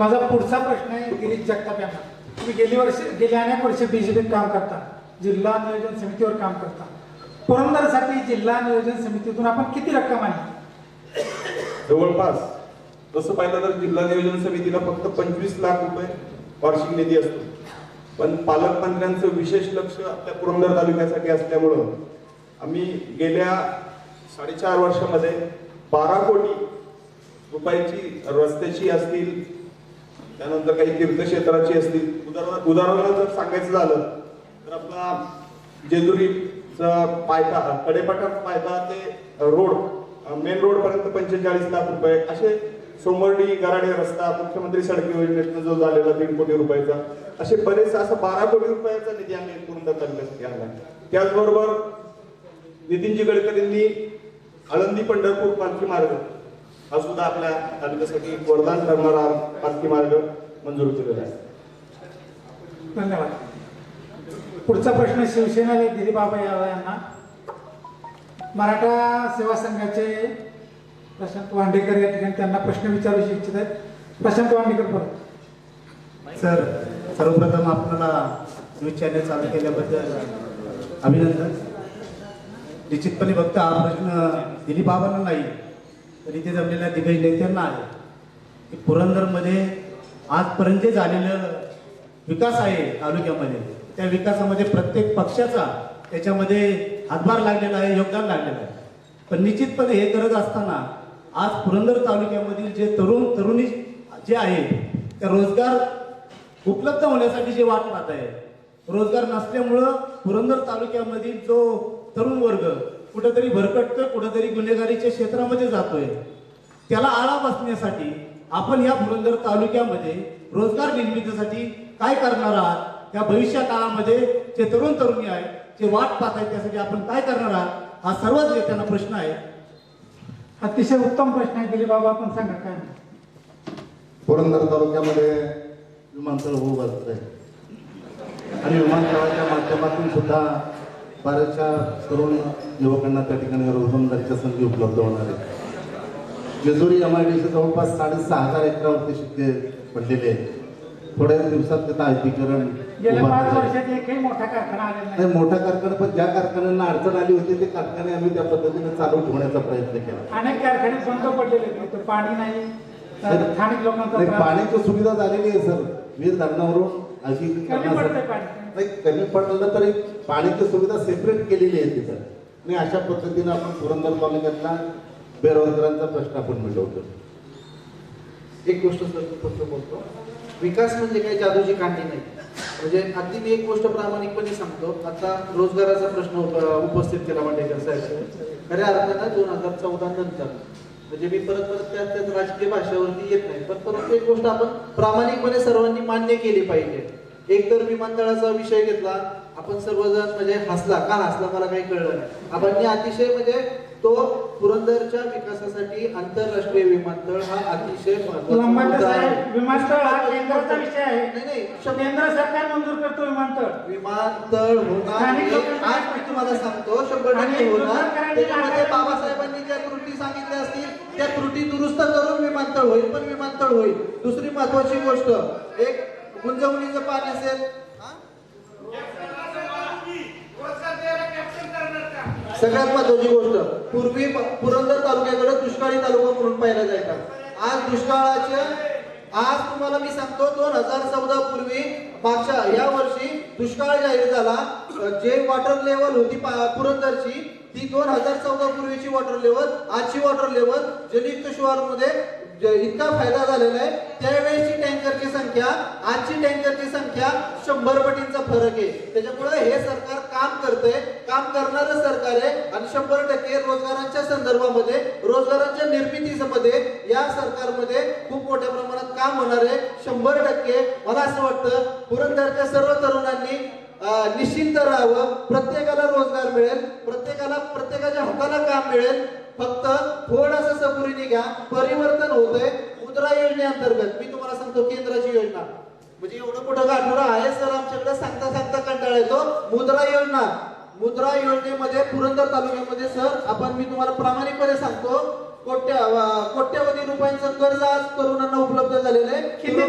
माझा पुढचा प्रश्न आहे गिरीश जगताप यांना. तुम्ही गेली वर्ष गेल्या अनेक वर्ष बीजेपीत काम करता जिल्हा नियोजन समितीवर काम करता. पुरंदरसाठी जिल्हा नियोजन समितीतून आपण किती रक्कम आणली? जवळपास तसं पाहिलं तर जिल्हा नियोजन समितीला फक्त पंचवीस लाख रुपये वार्षिक निधी असतो. पण पालकमंत्र्यांचं विशेष लक्ष आपल्या पुरंदर तालुक्यासाठी असल्यामुळं आम्ही गेल्या साडेचार वर्षामध्ये बारा कोटी रुपयाची रस्त्याची असतील त्यानंतर काही तीर्थक्षेत्राची असतील. उदाहरण उदाहरणार्थ जर सांगायचं झालं तर आपला जेजुरीचा पायथा कडेपाठा पायथा ते रोड मेन रोड पर्यंत पंचेचाळीस लाख रुपये. असे सोमवर्णी गराडे रस्ता मुख्यमंत्री सडक योजनेतनं जो झालेला तीन कोटी रुपयाचा असे बरेच असं बारा कोटी रुपयाचा निधी आम्ही पूर्ण तालुक्यासाठी आणला त्याचबरोबर नितीनजी गडकरींनी आळंदी पंढरपूर पालखी मार्ग हा सुद्धा आपल्या तालुक्यासाठी वरदान ठरणारा पालखी मार्ग मंजूर केलेला आहे. धन्यवाद. पुढचा प्रश्न शिवसेनेला दिलीप बाबा यादव यांना. मराठा सेवा संघाचे प्रशांत वांडेकर या ठिकाणी त्यांना प्रश्न विचारू इच्छित आहेत. प्रशांत वांडेकर परत सर सर्वप्रथम आपल्याला न्यूज चॅनल चालू केल्याबद्दल अभिनंदन. निश्चितपणे फक्त हा प्रश्न दिलीप बाबांना नाही तर इथे जमलेल्या दिग्गज नेत्यांना आहे. की पुरंदरमध्ये आजपर्यंत जे झालेलं विकास आहे तालुक्यामध्ये त्या विकासामध्ये प्रत्येक पक्षाचा त्याच्यामध्ये हातभार लागलेला आहे योगदान लागलेलं आहे. पण निश्चितपणे हे करत असताना आज पुरंदर तालुक्यामधील जे तरुण तरुणी जे आहेत त्या रोजगार उपलब्ध होण्यासाठी जे वाट पाहत आहे रोजगार नसल्यामुळं पुरंदर तालुक्यामधील जो तरुण वर्ग कुठेतरी भरकटतोय कुठेतरी गुन्हेगारीच्या क्षेत्रामध्ये जातोय. त्याला आळा बसण्यासाठी आपण या पुरंदर तालुक्यामध्ये रोजगार निर्मितीसाठी काय करणार आहात? त्या भविष्य काळामध्ये जे तरुण तरुणी आहेत जे वाट पाहत आहेत त्यासाठी आपण काय करणार आहात? हा सर्वच नेत्यांना प्रश्न आहे. अतिशय उत्तम प्रश्न आहे दिलीप बाबा आपण सांगा काय? पुरंदर तालुक्यामध्ये विमानतळ होऊ घालत आहे आणि विमानतळाच्या माध्यमातून सुद्धा बऱ्याचशा तरुण युवकांना त्या ठिकाणी रोजगाराच्या संधी उपलब्ध होणार आहेत जेजुरी एम आय डी जवळपास साडेसहा हजार एकरावरती शिक्के पडलेले आहेत. थोड्या दिवसात त्याचं आयतीकरण नाही. मोठा कारखाना पण ज्या कारखान्यांना अडचण आली होती ते कारखाने आम्ही त्या पद्धतीने चालू ठेवण्याचा प्रयत्न केला. अनेक कारखाने बंद पडलेले पाणी नाही स्थानिक नाही. पाण्याची सुविधा झालेली आहे सर. वीर धरणावरून अशी नाही कमी पडलं तरी पाण्याची सुविधा सेपरेट केलेली आहे तिथं आणि अशा पद्धतीनं आपण पुरंदर तालुक्यातला बेरोजगारांचा प्रश्न आपण मिटवतो एक गोष्ट सर मी फक्त बोलतो. विकास म्हणजे काही जादूची कांडी नाही. म्हणजे अगदी मी एक गोष्ट प्रामाणिकपणे सांगतो. आता रोजगाराचा प्रश्न उप- उपस्थित केला वाटेकर साहेब. खऱ्या अर्थानं दोन हजार चौदा नंतर म्हणजे मी परत परत त्या त्याच राजकीय भाषेवरती येत नाही. पण परंतु एक गोष्ट आपण प्रामाणिकपणे सर्वांनी मान्य केली पाहिजे. एक तर विमानतळाचा विषय घेतला आपण सर्वजण म्हणजे हसला. का हसला? मला काही कळलं नाही. आपण अतिशय म्हणजे तो पुरंदरच्या विकासासाठी आंतरराष्ट्रीय विमानतळ हा अतिशय विमानतळ हा केंद्राचा विषय आहे. नाही नाही. केंद्र सरकार मंजूर करतो विमानतळ. विमानतळ होणार आज मी तुम्हाला सांगतो. शंभर टक्के होणार. त्याच्यामध्ये बाबासाहेबांनी ज्या त्रुटी सांगितल्या असतील त्या त्रुटी दुरुस्त करून विमानतळ होईल. पण विमानतळ होईल. दुसरी महत्वाची गोष्ट एक गुंजवणीचं पाणी असेल? सगळ्यात महत्वाची गोष्ट पूर्वी पुरंदर तालुक्याकडे दुष्काळी तालुका म्हणून पाहिला जायचा. आज दुष्काळाच्या आज तुम्हाला मी सांगतो दोन हजार चौदा पूर्वी मागच्या या वर्षी दुष्काळ जाहीर झाला. जे वॉटर लेवल होती पा- पुरंदरची ती दोन हजार चौदा पूर्वीची वॉटर लेवल आजची वॉटर लेवल जलयुक्त शिवारमध्ये इतका फायदा झालेला आहे त्यावेळेची टँकरची संख्या आजची टँकरची संख्या शंभर पटींचा फरक आहे. त्याच्यामुळे हे सरकार काम करतंय काम करणारं सरकार आहे आणि शंभर टक्के रोजगारांच्या संदर्भामध्ये रोजगारांच्या निर्मितीमध्ये या सरकारमध्ये खूप मोठ्या प्रमाणात काम होणार आहे. शंभर टक्के मला असं वाटतं पुरंदरच्या सर्व तरुणांनी निश्चिंत राहावं. प्रत्येकाला रोजगार मिळेल प्रत्येकाला प्रत्येकाच्या हाताला काम मिळेल. फक्त थोडंसं सबुरीने घ्या. परिवर्तन होतंय. मुद्रा योजनेअंतर्गत मी तुम्हाला सांगतो केंद्राची योजना. म्हणजे एवढं मोठं गाठोडं आहे सर आमच्याकडे सांगता सांगता कंटाळा येतो. मुद्रा योजना. मुद्रा योजनेमध्ये पुरंदर तालुक्यामध्ये सर आपण मी तुम्हाला प्रामाणिकपणे सांगतो कोट्या कोट्यवधी रुपयांचं कर्ज आज तरुणांना उपलब्ध झालेलं आहे. किती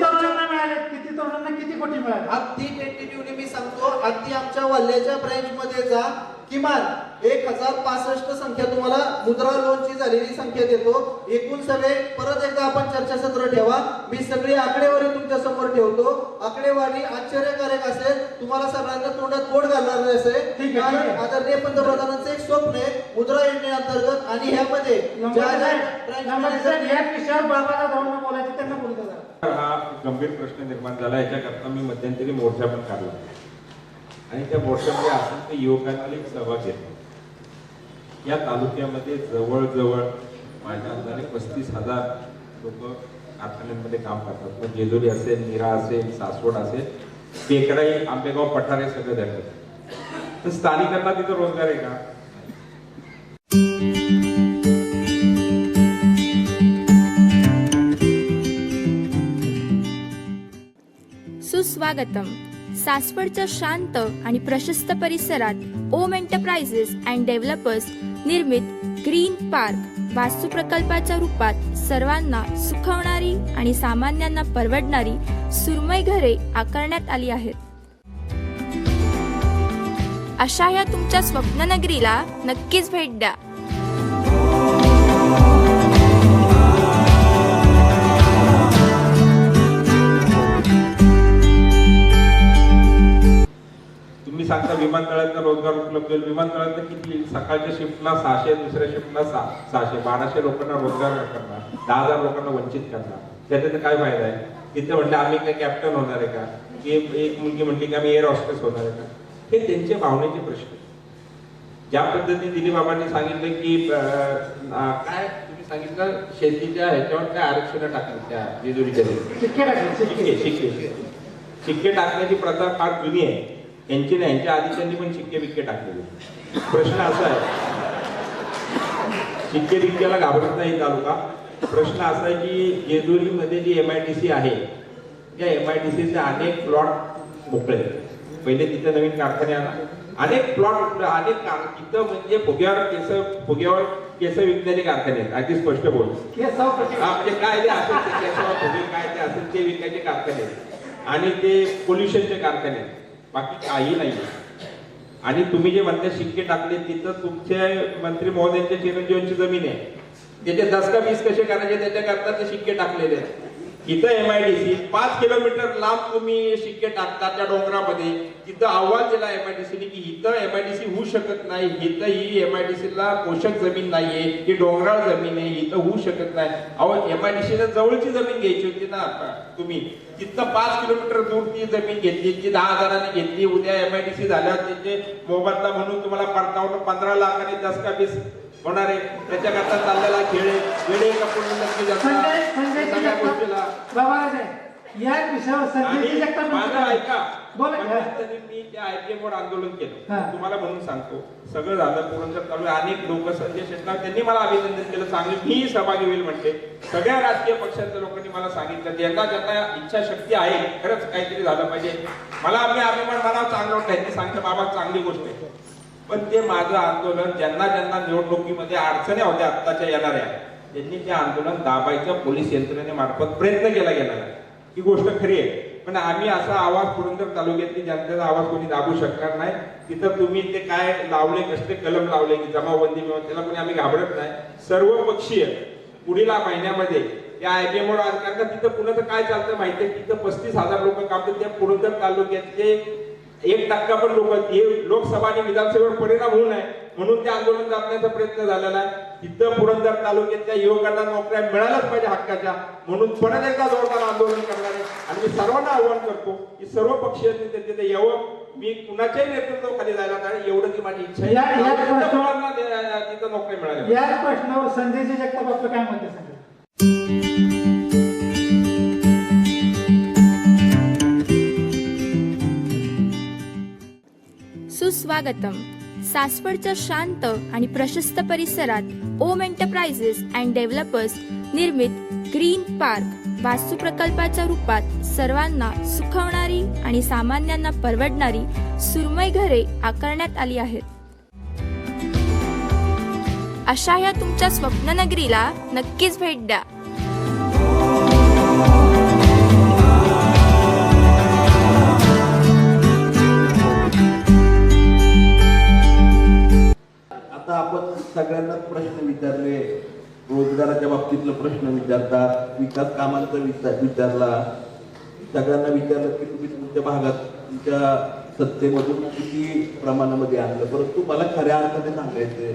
अगदी टेंटेटिव्हली मी सांगतो अगदी आमच्या वल्ल्याच्या ब्रँच मध्ये जा. किमान एक हजार पासष्ट संख्या तुम्हाला मुद्रा लोनची झालेली संख्या देतो. एकूण सगळे परत एकदा आपण चर्चासत्र ठेवा. मी सगळी आकडेवारी तुमच्यासमोर ठेवतो. आकडेवारी आश्चर्यकारक असेल. तुम्हाला सगळ्यांना तोंडात गोड घालणार असेल. आहे. आदरणीय पंतप्रधानांचं एक स्वप्न आहे मुद्रा योजनेअंतर्गत आणि ह्यामध्ये या बाबाला जाऊन बोलायचं त्यांना बोलतो हा गंभीर प्रश्न निर्माण झाला. याच्याकरता मी मध्यंतरी मोर्चा पण काढला. आणि त्या मोर्चामध्ये असंख्य युवकांना एक सहभाग घेतला. या तालुक्यामध्ये जवळजवळ माझ्या अंदाजे पस्तीस हजार लोक कारखान्यांमध्ये काम करतात. मग जेजुरी असेल निरा असेल सासवड असेल टेकडाई आंबेगाव पठारे सगळं धरतात तर स्थानिकांना तिथं रोजगार आहे का? सुस्वागतम. सासवडच्या शांत आणि प्रशस्त परिसरात ओम एंटरप्राइजेस अँड डेव्हलपर्स निर्मित ग्रीन पार्क वास्तू प्रकल्पाच्या रूपात सर्वांना सुखवणारी आणि सामान्यांना परवडणारी सुरमय घरे आकारण्यात आली आहेत. अशा या तुमच्या स्वप्ननगरीला नक्कीच भेट द्या. सांगता विमानतळांना रोजगार उपलब्ध होईल. विमानतळांना किती? सकाळच्या शिफ्टला सहाशे दुसऱ्या शिफ्टला सहा सहाशे. बाराशे लोकांना रोजगार करणार. दहा हजार लोकांना वंचित करणार. त्याच्यात काय फायदा आहे? तिथे म्हटलं आम्ही काय कॅप्टन होणार आहे का? की एक मुलगी म्हटली की आम्ही एअर हॉस्टेस होणार आहे का? हे त्यांचे भावनेचे प्रश्न. ज्या पद्धतीने दिलीप बाबांनी सांगितलं की काय तुम्ही सांगितलं? शेतीच्या ह्याच्यावर काय आरक्षण टाकलं? त्या जेजुरीच्या शिक्के टाकण्याची प्रथा फार जुनी आहे. यांची नाही यांच्या आधीच्यांनी पण शिक्के बिक्के टाकलेले प्रश्न असा आहे शिक्के बिक्क्याला घाबरत नाही तालुका प्रश्न असा आहे की जेजुरीमध्ये जी एम आय डी सी आहे त्या एम आय डी सीचे अनेक प्लॉट मोकळे आहेत. पहिले तिथे नवीन कारखाने आला अनेक प्लॉट मोकळे अनेक कार- तिथं म्हणजे फुग्यावर केस फुग्यावर केस विकणारे कारखाने आहेत अगदी स्पष्ट बोल म्हणजे काय ते असेल ते त्याच्यावर फुगे काय ते असेल ते विकायचे कारखाने आहेत. आणि ते पोल्युशनचे कारखाने आहेत. बाकी काही नाही. आणि तुम्ही जे म्हणते शिक्के टाकले तिथं तुमचे मंत्री महोदयांच्या चिरंजीवांची जमीन आहे. त्याचे दस का वीस कसे करायचे त्याच्याकरता ते शिक्के टाकलेले आहेत. इथं एम आय डी सी पाच किलोमीटर लांब तुम्ही शिक्के टाकता त्या डोंगरामध्ये. तिथं अहवाल दिला एम आय डी सीने की इथं एम आय डी सी होऊ शकत नाही इथं ही एम आय डी सीला पोषक जमीन नाहीये ही डोंगराळ जमीन आहे इथं होऊ शकत नाही. अहो एम आय डी सीला जवळची जमीन घ्यायची होती ना तुम्ही. तिथं पाच किलोमीटर दूर ती जमीन घेतली ती दहा हजाराने घेतली. उद्या एम आय डी सी झाल्यावर त्याचे मोबदला म्हणून तुम्हाला परतावून पंधरा लाखाने दस का वीस होणार. आहे त्याच्याकरता चाललेला खेळ. वेळे पूर्ण नक्की या विषयावर संजय ऐका. मी त्या IPM वर आंदोलन. केलं. तुम्हाला म्हणून सांगतो. सगळं झालं. पुरंदर तालुक्यात अनेक लोक संजय शेट्टार त्यांनी मला अभिनंदन केलं. चांगले मी सहभागी होईल म्हणते. सगळ्या राजकीय पक्षांच्या लोकांनी मला सांगितलं. ज्यांना ज्यांना इच्छाशक्ती आहे खरंच काहीतरी झालं पाहिजे. मला मी अभिमान मला चांगलं वाटतं. सांगितलं बाबा चांगली गोष्ट आहे. पण ते माझं आंदोलन ज्यांना ज्यांना निवडणुकीमध्ये अडचणी होत्या आत्ताच्या येणाऱ्या त्यांनी ते आंदोलन दाबायचं पोलीस यंत्रणेमार्फत प्रयत्न केला गेला ही गोष्ट खरी आहे. पण आम्ही असा आवाज पुरंदर तालुक्यातली जनतेचा आवाज कोणी दाबू शकणार नाही. तिथं तुम्ही ते काय लावले कसले कलम लावले की जमावबंदी मिळून त्याला कोणी आम्ही घाबरत नाही. सर्व पक्षीय पुढील महिन्यामध्ये या आयबीएम कारण का तिथं पुण्याचं काय चालतं आहे तिथं पस्तीस हजार लोक काम करतात. त्या पुरंदर तालुक्यातले एक टक्का पण लोक हे लोकसभा आणि विधानसभेवर परिणाम होऊ नये म्हणून ते आंदोलन दाबण्याचा प्रयत्न झालेला आहे. तिथं पुरंदर तालुक्यातल्या युवकांना नोकऱ्या मिळाल्याच पाहिजे हक्काच्या. म्हणून परत एकदा जोरदार आंदोलन करणार आहे. आणि मी सर्वांना आव्हान करतो की सर्व पक्षीय नेते तिथे यावं. मी कुणाच्याही नेतृत्वाखाली जायला नाही. एवढं ती माझी इच्छा आहे. तिथं नोकरी मिळाल्या या प्रश्नावर संजयजी जगताप आपलं काय म्हणते सुस्वागतम सासवडच्या शांत आणि प्रशस्त परिसरात ओम एंटरप्राइजेस अँड डेव्हलपर्स निर्मित ग्रीन पार्क वास्तू प्रकल्पाच्या रूपात सर्वांना सुखवणारी आणि सामान्यांना परवडणारी सुरमय घरे आकारण्यात आली आहेत. अशा या तुमच्या स्वप्ननगरीला नक्कीच भेट द्या. सगळ्यांना प्रश्न विचारले. रोजगाराच्या बाबतीतलं प्रश्न विचारतात विकास कामांचा विचार विचारला. सगळ्यांना विचारलं की तुम्ही तुमच्या भागात तुमच्या सत्तेमधून किती प्रमाणामध्ये आणलं? परंतु मला खऱ्या अर्थाने सांगायचंय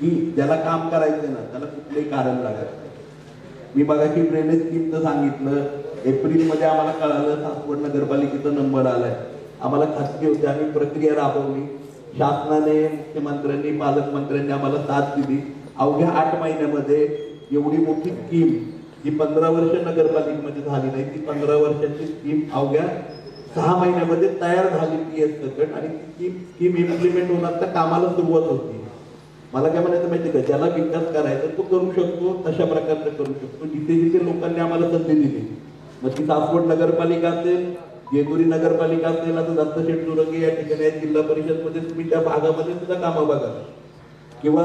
की ज्याला काम करायचंय ना त्याला कुठलंही कारण लागत मी बघा की ड्रेनेज स्कीमचं सांगितलं. एप्रिलमध्ये आम्हाला कळालं सासवड नगरपालिकेचा नंबर आलाय. आम्हाला खात्री होती आम्ही प्रक्रिया राबवली. शासनाने मुख्यमंत्र्यांनी पालकमंत्र्यांनी आम्हाला साथ दिली. अवघ्या आठ महिन्यामध्ये एवढी मोठी स्कीम जी पंधरा वर्ष नगरपालिकेमध्ये झाली नाही. ती पंधरा वर्षाची स्कीम अवघ्या सहा महिन्यामध्ये तयार झाली. ती एस सकट आणि ती स्कीम इम्प्लिमेंट होणार तर कामाला सुरुवात होती. मला काय म्हणायचं माहिती का? ज्याला विकास करायचा तो करू शकतो तशा प्रकारचं करू शकतो. जिथे जिथे लोकांनी आम्हाला संधी दिली. मग ती सासवड नगरपालिका असेल येगुरी नगरपालिका असेल आता दत्तशेठ तुरंगे या ठिकाणी आहेत. जिल्हा परिषदमध्ये तुम्ही त्या भागामध्ये सुद्धा कामं बघा. किंवा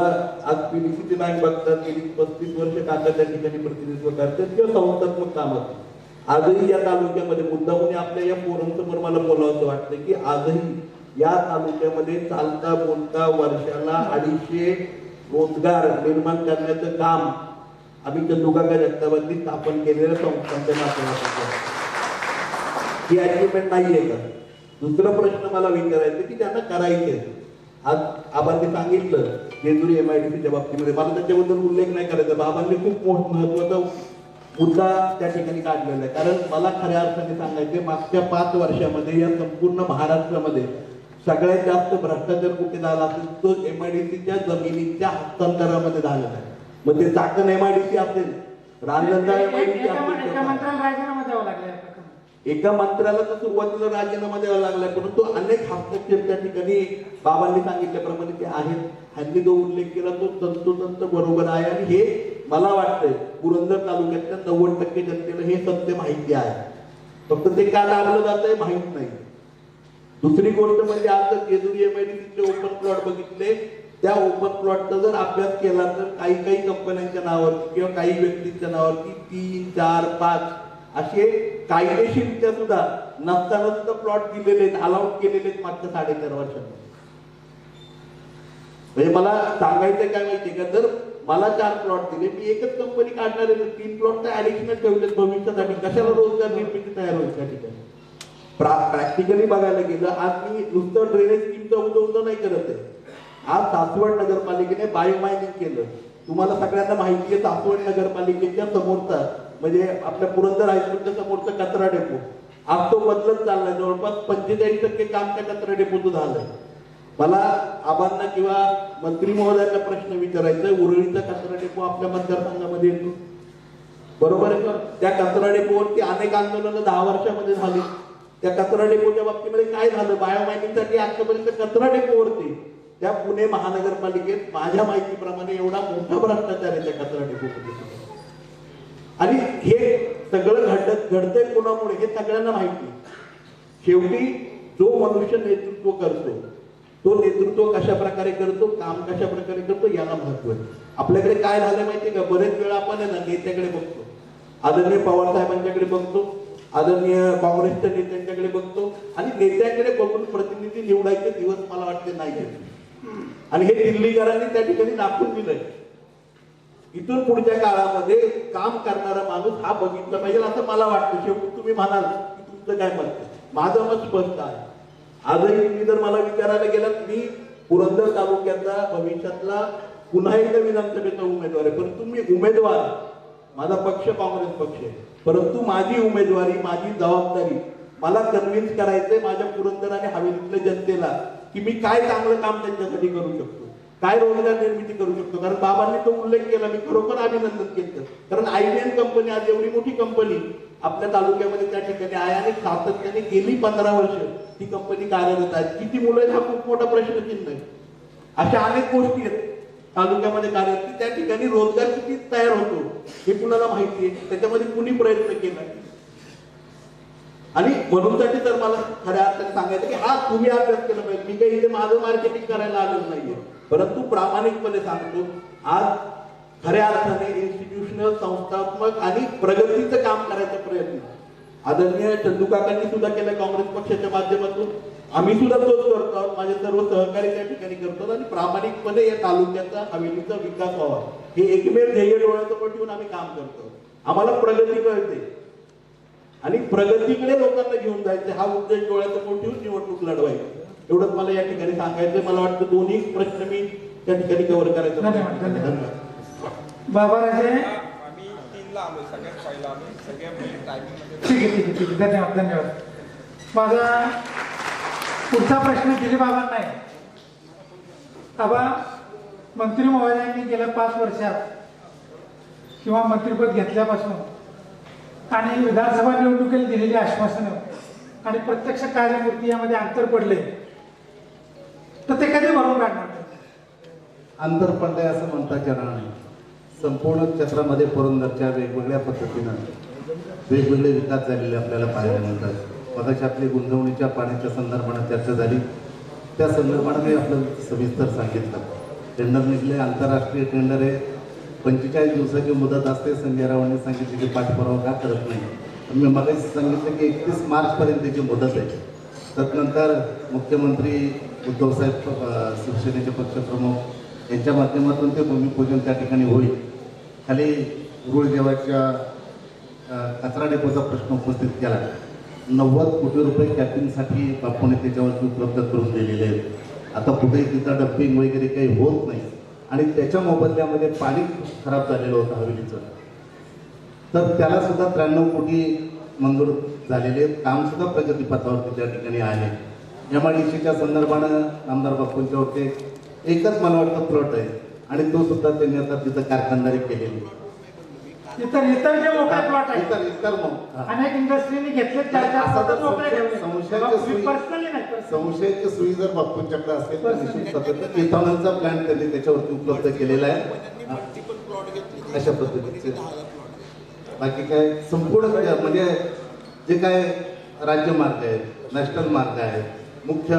आज पीडीसीची बँक बघतात गेली पस्तीस वर्ष काका त्या ठिकाणी प्रतिनिधित्व करतात किंवा संस्थात्मक कामात आजही या तालुक्यामध्ये मुद्दामून आपल्या या फोरम समोर मला बोलावं वाटतं की आजही या तालुक्यामध्ये चालता बोलता वर्षाला अडीचशे रोजगार निर्माण करण्याचं काम आम्ही चंदुकाका जगताबांनी स्थापन केलेल्या संस्थांच्या माध्यमातून ही अचिव्हमेंट नाहीये का दुसरा प्रश्न मला विचारायचं की त्यांना करायचे आज आबांनी सांगितलं जेजुरी एम आय डी सीच्या बाबतीमध्ये मला त्याच्याबद्दल उल्लेख नाही करायचा बाबांनी खूप मोठ महत्त्वाचा मुद्दा त्या ठिकाणी काढलेला आहे कारण मला खऱ्या अर्थाने सांगायचे मागच्या पाच वर्षामध्ये या संपूर्ण महाराष्ट्रामध्ये सगळ्यात जास्त भ्रष्टाचार कुठे झाला असेल तो एम आय डी सीच्या जमिनीच्या हस्तांतरामध्ये झालेला आहे मग ते Chakan M I D C असेल Ranjangaon M I D C असेल एका मंत्र्याला तर सुरुवातीला राजीनामा द्यावा लागलाय परंतु अनेक हस्तक्षेप त्या ठिकाणी बाबांनी सांगितल्याप्रमाणे ते आहेत. ह्यांनी जो उल्लेख केला तो तंतोतंत बरोबर आहे. आणि हे मला वाटतंय पुरंदर तालुक्यातल्या नव्वद टक्के जनतेला हे सत्य माहिती आहे. फक्त ते का दाबलं जात आहे माहीत नाही. दुसरी गोष्ट म्हणजे आज जर जेजुरी एमआयडीसीचे ओपन प्लॉट बघितले त्या ओपन प्लॉटचा जर अभ्यास केला तर काही काही कंपन्यांच्या नावावरती किंवा काही व्यक्तींच्या नावावरती तीन चार पाच असे कायदेशीरित्या सुद्धा नसताना सुद्धा प्लॉट दिलेले आहेत अलाउड केलेले आहेत मागच्या साडेचार वर्षांमध्ये म्हणजे मला सांगायचं काय माहितीये का? जर मला चार प्लॉट दिले मी एकच कंपनी काढणार आहे तीन प्लॉट तर ऍडिशनल ठेवलेत भविष्यासाठी. कशाला रोजगार निर्मिती तयार होईल त्या ठिकाणी? प्रॅक्टिकली बघायला गेलं आज मी नुसतं ड्रेनेज स्कीमचं उदो उदो नाही करत आहे. आज सासवड नगरपालिकेने बायोमायनिंग केलं. तुम्हाला सगळ्यांना माहिती आहे सासवड नगरपालिकेच्या समोरचा म्हणजे आपल्या पुरंदर हायस्कूलच्या समोरचा कचरा डेपो आज तो बदलत चाललाय. जवळपास पंचेचाळीस टक्के काम त्या कचरा डेपोचं झालंय. मला आबांना किंवा मंत्री महोदयांना प्रश्न विचारायचा उरळीचा कचरा डेपो आपल्या मतदारसंघामध्ये येतो. बरोबर आहे का? त्या कचरा डेपोवरती अनेक आंदोलनं दहा वर्षामध्ये झाली. त्या कचरा डेपोच्या बाबतीमध्ये काय झालं? बायोमायनिंगसाठी आतापर्यंत कचरा डेपोवरती त्या पुणे महानगरपालिकेत माझ्या माहितीप्रमाणे एवढा मोठा भ्रष्टाचार आहे त्या कचरा डेपोमध्ये आणि हे सगळं घडत घडतंय कोणामुळे हे सगळ्यांना माहिती शेवटी जो मनुष्य नेतृत्व करतो तो नेतृत्व कशा प्रकारे करतो काम कशा प्रकारे करतो याला महत्त्व आहे. आपल्याकडे काय झालं माहितीये का? बरेच वेळा आपण ना नेत्याकडे बघतो. आदरणीय पवार साहेबांच्याकडे बघतो आदरणीय काँग्रेसच्या नेत्यांच्याकडे बघतो आणि नेत्याकडे बघून प्रतिनिधी निवडायचे दिवस मला वाटते नाही आणि हे दिल्लीकरांनी त्या ठिकाणी दाखवून दिलंय. इथून पुढच्या काळामध्ये काम करणारा माणूस हा बघितला पाहिजे असं मला वाटतं. शेवटी तुम्ही म्हणाल की तुमचं काय मत? माझं मत स्पष्ट आहे. आजही तुम्ही जर मला विचारायला गेलात मी पुरंदर तालुक्याचा भविष्यातला पुन्हा एकदा विधानसभेचा उमेदवार आहे. परंतु मी उमेदवार माझा पक्ष काँग्रेस पक्ष आहे. परंतु माझी उमेदवारी माझी जबाबदारी मला कन्व्हिन्स करायचंय माझ्या पुरंदर आणि हवेलीतल्या जनतेला की मी काय चांगलं काम त्यांच्यासाठी करू शकतो. काय रोजगार निर्मिती करू शकतो? कारण बाबांनी तो उल्लेख केला मी खरोखर अभिनंदन केलं कारण आयबीएन कंपनी आज एवढी मोठी कंपनी आपल्या तालुक्यामध्ये त्या ठिकाणी आहे आणि सातत्याने गेली पंधरा वर्ष ती कंपनी कार्यरत आहे. किती मुलं आहेत हा खूप मोठा प्रश्नचिन्ह आहे. अशा अनेक गोष्टी आहेत तालुक्यामध्ये कार्यरत. की त्या ठिकाणी रोजगार किती तयार होतो हे कुणाला माहिती आहे? त्याच्यामध्ये कुणी प्रयत्न केला आणि म्हणूनसाठी तर मला खऱ्या अर्थाने सांगायचं की हा तुम्ही अभ्यास केला पाहिजे. मी काही इथे माझं मार्केटिंग करायला आलेलं नाहीये. परंतु प्रामाणिकपणे सांगतो आज खऱ्या अर्थाने इन्स्टिट्यूशनल संस्थात्मक आणि प्रगतीचं काम करायचा प्रयत्न आदरणीय चंदुकाकांनी सुद्धा केलं काँग्रेस पक्षाच्या माध्यमातून. आम्ही सुद्धा तोच करतो. आहोत माझे सर्व सहकारी त्या ठिकाणी करतो आणि प्रामाणिकपणे या तालुक्याचा हवेलीचा विकास व्हावा. हे एकमेव ध्येय डोळ्यासमोर ठेवून आम्ही काम करतो. आम्हाला प्रगती कळते. आणि प्रगतीकडे लोकांना घेऊन जायचं हा उद्देश डोळ्यासमोर ठेवून निवडणूक लढवायची. एवढंच मला या ठिकाणी सांगायचं मला वाटतं दोन्ही प्रश्न मी त्या ठिकाणी कव्हर करायचा. धन्यवाद. धन्यवाद. बाबाराजे? आम्ही तीनला आलो सगळ्यात पहिला आलो सगळ्या टायमिंगमध्ये ठीक आहे ठीक आहे ठीक आहे. धन्यवाद धन्यवाद. माझा पुढचा प्रश्न दिलीप बाबांना आहे. बाबा मंत्री महोदयांनी गेल्या पाच वर्षात किंवा मंत्रिपद घेतल्यापासून आणि विधानसभा निवडणुकीला दिलेली आश्वासनं आणि प्रत्यक्ष कार्यमूर्ती यामध्ये अंतर पडले तर ते कधी भरून काढणार? अंतर पडलंय असं म्हणता येणार नाही संपूर्ण क्षेत्रामध्ये पुरंदरच्या वेगवेगळ्या पद्धतीनं वेगवेगळे विकास झालेले आपल्याला पाहायला मिळतात. मगाशी आपली गुंतवणुकीच्या पाण्याच्या संदर्भानं चर्चा झाली. त्या संदर्भानं मी आपलं सविस्तर सांगितलं. टेंडर निघले आंतरराष्ट्रीय टेंडर आहे. पंचेचाळीस दिवसाची मुदत असते संजय रावांनी सांगितले की पाठपुरावा का करत नाही. मी मगाशी सांगितलं की एकतीस मार्चपर्यंतची मुदत आहे. तदनंतर मुख्यमंत्री उद्धवसाहेब शिवसेनेचे पक्षप्रमुख यांच्या माध्यमातून ते भूमिपूजन त्या ठिकाणी होईल. खाली रुळदेवाच्या कचरा डेपोचा प्रश्न उपस्थित केला. नव्वद कोटी रुपये कॅपिंगसाठी बापूने त्याच्यावरती उपलब्ध करून दिलेले आहेत. आता कुठेही तिथं डम्पिंग वगैरे काही होत नाही. आणि त्याच्या मोबदल्यामध्ये पाणी खराब झालेलं होतं हवेलीचं. तर त्याला सुद्धा त्र्याण्णव कोटी मंजूर झालेले आहेत. कामसुद्धा प्रगतीपथावरती त्या ठिकाणी आहे. सीच्या संदर्भानं आमदार बापूंच्या वरती एकच मला वाटतं प्लॉट आहे. आणि तो सुद्धा त्यांनी आता तिथं कारखानदारी केलेली. इतर इतर जे मोकळे प्लॉट आहेत. इतर इतर. अनेक इंडस्ट्रीने घेतले. संशयाची सुई जर बापूंच्याकडे असेल तर निश्चित इथॉनॉलचा प्लॅन त्यांनी त्याच्यावरती उपलब्ध केलेला आहे. अशा पद्धतीचे. बाकी काय? संपूर्ण म्हणजे जे काय राज्यमार्ग आहेत नॅशनल मार्ग आहेत मुख्य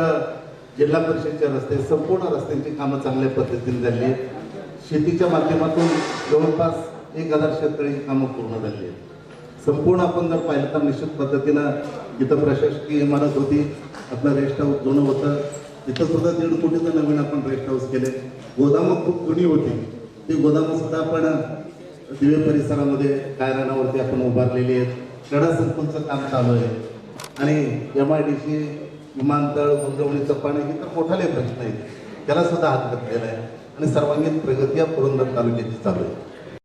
जिल्हा परिषदचे रस्ते संपूर्ण रस्त्यांची कामं चांगल्या पद्धतीने झाली आहेत. शेतीच्या माध्यमातून जवळपास एक हजार शेतकऱ्यांची कामं पूर्ण झाली आहेत. संपूर्ण आपण जर पाहिलं तर निश्चित पद्धतीनं जिथं प्रशासकीय इमारत होती आपलं रेस्ट हाऊस जुनं होतं. तिथं सुद्धा दीड कोटीचं नवीन आपण रेस्ट हाऊस केले. गोदामं खूप जुनी होती. ती गोदामं सुद्धा आपण दिवे परिसरामध्ये कायरानावरती आपण उभारलेली आहेत. क्रीडा संकुलचं काम चालू आहे. आणि एम आय डी सी विमानतळ गुंजवणीचं पाणी हे तर मोठाले प्रश्न आहेत. त्याला सुद्धा हात घातलेला आहे. आणि सर्वांगीण प्रगती या पुरंदर तालुक्याची चालू आहे.